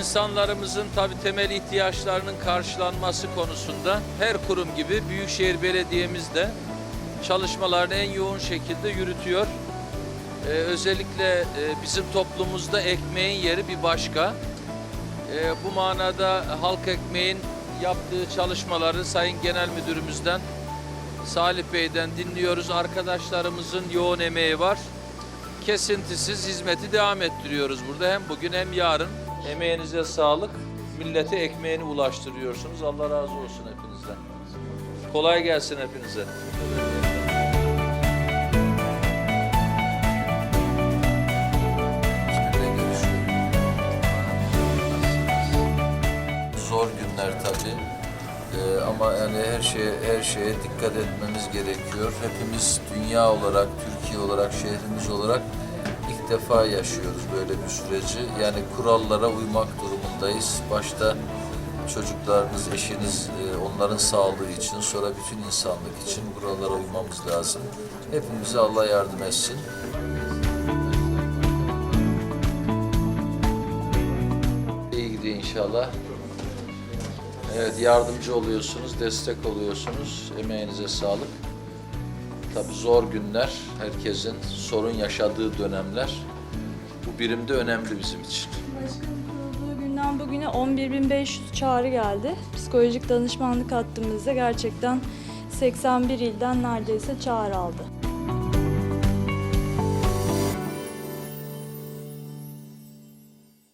İnsanlarımızın tabi temel ihtiyaçlarının karşılanması konusunda her kurum gibi Büyükşehir Belediye'miz de çalışmalarını en yoğun şekilde yürütüyor. Ee, özellikle e, bizim toplumumuzda ekmeğin yeri bir başka. Ee, bu manada halk ekmeğin yaptığı çalışmaları Sayın Genel Müdürümüzden Salih Bey'den dinliyoruz. Arkadaşlarımızın yoğun emeği var. Kesintisiz hizmeti devam ettiriyoruz burada. Hem bugün hem yarın. Emeğinize sağlık. Millete ekmeğini ulaştırıyorsunuz. Allah razı olsun hepinizden. Kolay gelsin hepinize. Zor günler tabii. Ee, ama yani her şeye her şeye dikkat etmemiz gerekiyor. Hepimiz dünya olarak, Türkiye olarak, şehrimiz olarak defa yaşıyoruz böyle bir süreci. Yani kurallara uymak durumundayız. Başta çocuklarınız, eşiniz, e, onların sağlığı için, sonra bütün insanlık için kurallara uymamız lazım. Hepimize Allah yardım etsin. İyi gidiyor inşallah. Evet yardımcı oluyorsunuz, destek oluyorsunuz. Emeğinize sağlık. Tabii zor günler, herkesin sorun yaşadığı dönemler. Bu birimde önemli bizim için. Başkanım günden bugüne 11.500 çağrı geldi. Psikolojik danışmanlık hattımızda gerçekten 81 ilden neredeyse çağrı aldı.